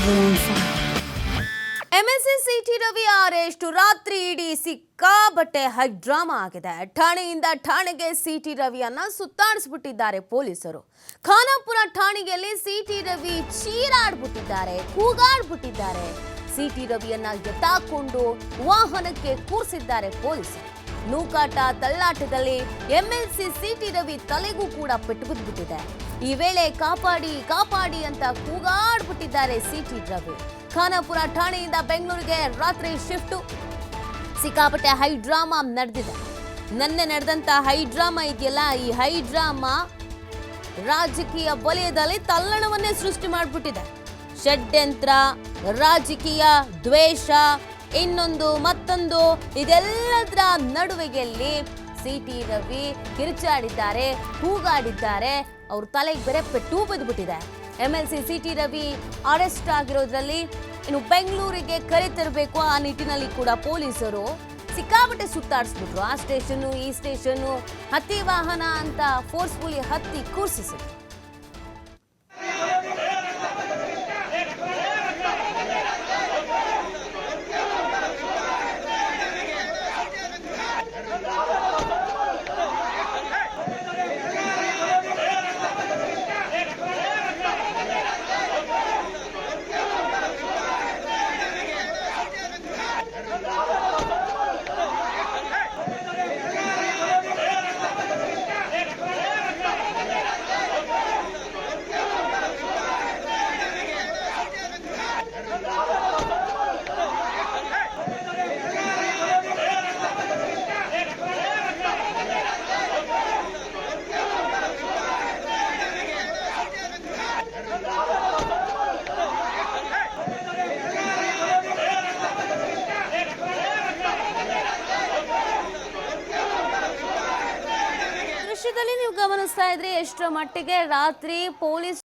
everyone fine. MLC CT Ravi ಆರೆಷ್ಟು ರಾತ್ರಿ ಇಡೀ ಸಿಕ್ಕಾಬಟ್ಟೆ ಹೈ ಡ್ರಾಮಾ ಆಗಿದೆ. ಠಾಣೆಯಿಂದ ಠಾಣೆಗೆ ಸಿಟಿ ರವಿಯನ್ನ ಸುತ್ತಾಡಿಸ್ಬಿಟ್ಟಿದ್ದಾರೆ ಪೊಲೀಸರು. ಖಾನಾಪುರ ಠಾಣೆಯಲ್ಲಿ ಸಿಟಿ ರವಿ ಚೀರಾಡ್ಬಿಟ್ಟಿದ್ದಾರೆ, ಕೂಗಾಡ್ಬಿಟ್ಟಿದ್ದಾರೆ. ಸಿಟಿ ರವಿಯನ್ನ ಎತ್ತಾಕೊಂಡು ವಾಹನಕ್ಕೆ ಕೂರಿಸಿದ್ದಾರೆ ಪೊಲೀಸರು. ನೂಕಾಟ ತಳ್ಳಾಟದಲ್ಲಿ ಎಂಎಲ್ಸಿ ಸಿಟಿ ರವಿ ತಲೆಗೂ ಕೂಡ ಪೆಟ್ಟು ಬಿದ್ದುಬಿಟ್ಟಿದೆ ಈ ವೇಳೆ ಕಾಪಾಡಿ ಕಾಪಾಡಿ ಅಂತ ಕೂಗಾಡ್ಬಿಟ್ಟಿದ್ದಾರೆ ಸಿಟಿ ರವಿ. ಖಾನಾಪುರ ಠಾಣೆಯಿಂದ ಬೆಂಗಳೂರಿಗೆ ರಾತ್ರಿ ಶಿಫ್ಟು. ಸಿಕ್ಕಾಪಟ್ಟೆ ಹೈ ಡ್ರಾಮಾ ನಡೆದಿದೆ. ನನ್ನೆ ನಡೆದಂತ ಹೈ ಡ್ರಾಮಾ ಇದೆಯಲ್ಲ, ಈ ಹೈ ಡ್ರಾಮಾ ರಾಜಕೀಯ ವಲಯದಲ್ಲಿ ತಲ್ಲಣವನ್ನೇ ಸೃಷ್ಟಿ ಮಾಡಿಬಿಟ್ಟಿದೆ. ಷಡ್ಯಂತ್ರ, ರಾಜಕೀಯ, ದ್ವೇಷ, ಇನ್ನೊಂದು ಮತ್ತೊಂದು, ಇದೆಲ್ಲದರ ನಡುವೆಯಲ್ಲಿ ಸಿ ಟಿ ರವಿ ಕಿರುಚಾಡಿದ್ದಾರೆ ಕೂಗಾಡಿದ್ದಾರೆ ಅವ್ರ ತಲೆಗೆ ಬೇರೆ ಪೆಟ್ಟು ಬಿದ್ದುಬಿಟ್ಟಿದೆ M L C C T Ravi arrest ಆಗಿರೋದ್ರಲ್ಲಿ ಇನ್ನು ಬೆಂಗಳೂರಿಗೆ ಕರೆತರಬೇಕು ಆ ನಿಟ್ಟಿನಲ್ಲಿ ಕೂಡ ಪೊಲೀಸರು ಸಿಕ್ಕಾಪಟ್ಟೆ ಸುತ್ತಾಡಿಸ್ಬಿಟ್ರು. ಆ ಸ್ಟೇಷನ್ನು, ಈ ಸ್ಟೇಷನ್ನು, ಹತ್ತಿ ವಾಹನ ಅಂತ ಫೋರ್ಸ್ಫುಲಿ ಹತ್ತಿ ಕೂರ್ಸಿಸಿದ್ರು. ದೃಶ್ಯದಲ್ಲಿ ನೀವು ಗಮನಿಸ್ತಾ ಇದ್ರಿ ಎಷ್ಟರ ಮಟ್ಟಿಗೆ ರಾತ್ರಿ ಪೊಲೀಸ್